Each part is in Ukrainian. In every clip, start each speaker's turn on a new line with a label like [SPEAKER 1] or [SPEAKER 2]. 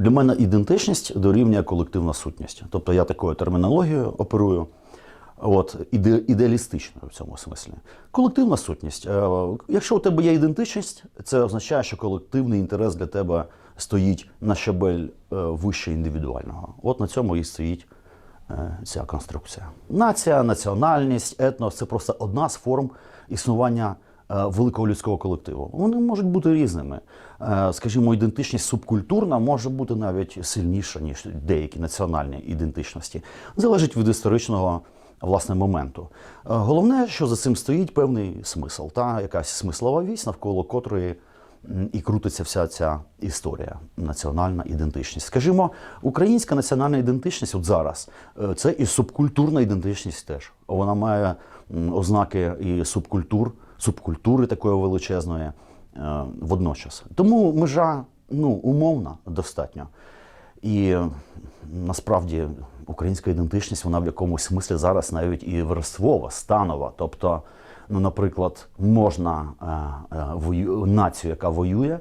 [SPEAKER 1] Для мене ідентичність дорівнює колективна сутність. Тобто я такою термінологією оперую. От, іде, ідеалістично в цьому смислі. Колективна сутність. Е, Якщо у тебе є ідентичність, це означає, що колективний інтерес для тебе стоїть на щабель е, вище індивідуального. От на цьому і стоїть е, ця конструкція. Нація, національність, етнос це просто одна з форм існування великого людського колективу. Вони можуть бути різними. Е, Скажімо, ідентичність субкультурна може бути навіть сильніша, ніж деякі національні ідентичності. Залежить від історичного власне моменту. Е, Головне, що за цим стоїть певний смисл, та якась смислова вісь, навколо котрої і крутиться вся ця історія, національна ідентичність. Скажімо, українська національна ідентичність, от зараз, е, це і субкультурна ідентичність теж. Вона має ознаки і субкультур, субкультури такої величезної е, водночас. Тому межа ну, умовна достатньо. І насправді українська ідентичність, вона в якомусь смислі зараз навіть і верствова, станова. Тобто, ну, наприклад, можна е, е, націю, яка воює,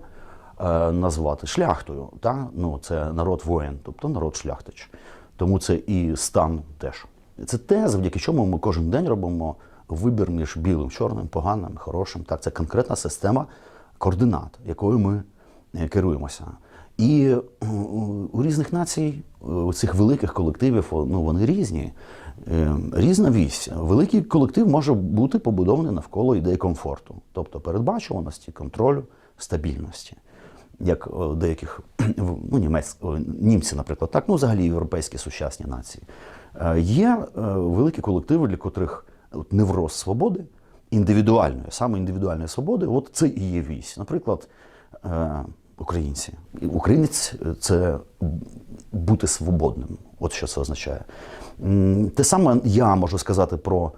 [SPEAKER 1] е, назвати шляхтою. Та? Ну, це народ воїн, тобто народ шляхтич. Тому це і стан теж. Це те, завдяки чому ми кожен день робимо вибір між білим, чорним, поганим, хорошим. Так, це конкретна система координат, якою ми е, керуємося. І е, у різних націй, у цих великих колективів, ну вони різні. Е, Різна вісь. Великий колектив може бути побудований навколо ідеї комфорту, тобто передбачуваності, контролю, стабільності. Як е, деяких ну, німець, німці, наприклад, так, ну взагалі європейські сучасні нації. Є великі колективи, для котрих от, невроз свободи, індивідуальної, саме індивідуальної свободи, от це і є вісь. Наприклад, е, українці. Українець це бути свободним. От що це означає. Те саме я можу сказати про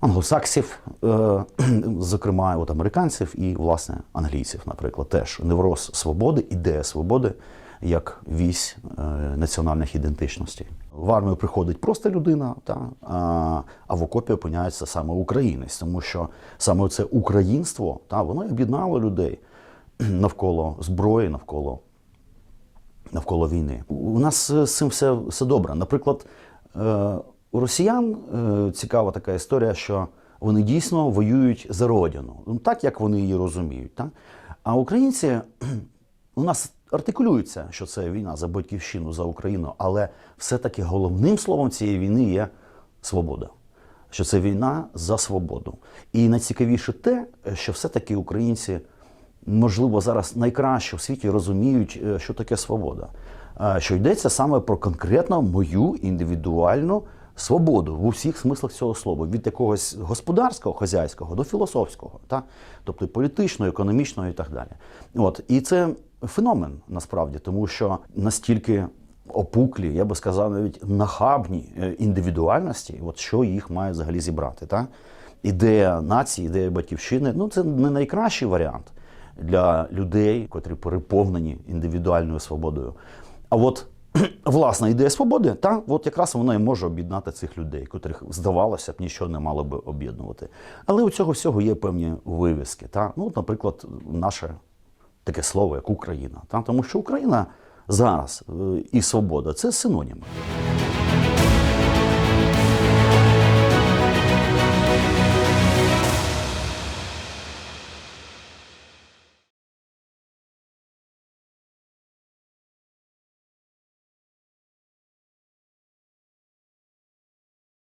[SPEAKER 1] англосаксів, е, зокрема, от американців і, власне, англійців, наприклад, теж невроз свободи, ідея свободи як вісь е, національних ідентичностей. В армію приходить просто людина, та, а, в окопі опиняється саме українець, тому що саме це українство та, воно об'єднало людей навколо зброї, навколо навколо війни. У нас е, з цим все, все добре. Наприклад, е, у росіян е, цікава така історія, що вони дійсно воюють за родину, ну, так як вони її розуміють. Так? А українці у нас артикулюється, що це війна за батьківщину, за Україну, але все-таки головним словом цієї війни є свобода. Що це війна за свободу. І найцікавіше те, що все-таки українці можливо, зараз найкраще в світі розуміють, е, що таке свобода. Е, Що йдеться саме про конкретно мою індивідуальну свободу в усіх смислах цього слова, від якогось господарського, хазяйського до філософського, та? тобто політичного, економічного і так далі. От. І це феномен насправді, тому що настільки опуклі, я би сказав, навіть нахабні е, індивідуальності, от що їх має взагалі зібрати. Та? Ідея нації, ідея батьківщини ну це не найкращий варіант для людей, котрі переповнені індивідуальною свободою. А от власна ідея свободи, та от якраз вона і може об'єднати цих людей, котрих здавалося б нічого не мало би об'єднувати. Але у цього всього є певні вивіски. Та? Ну, от, наприклад, наше таке слово, як Україна. Тому що Україна зараз е, і свобода це синоніми.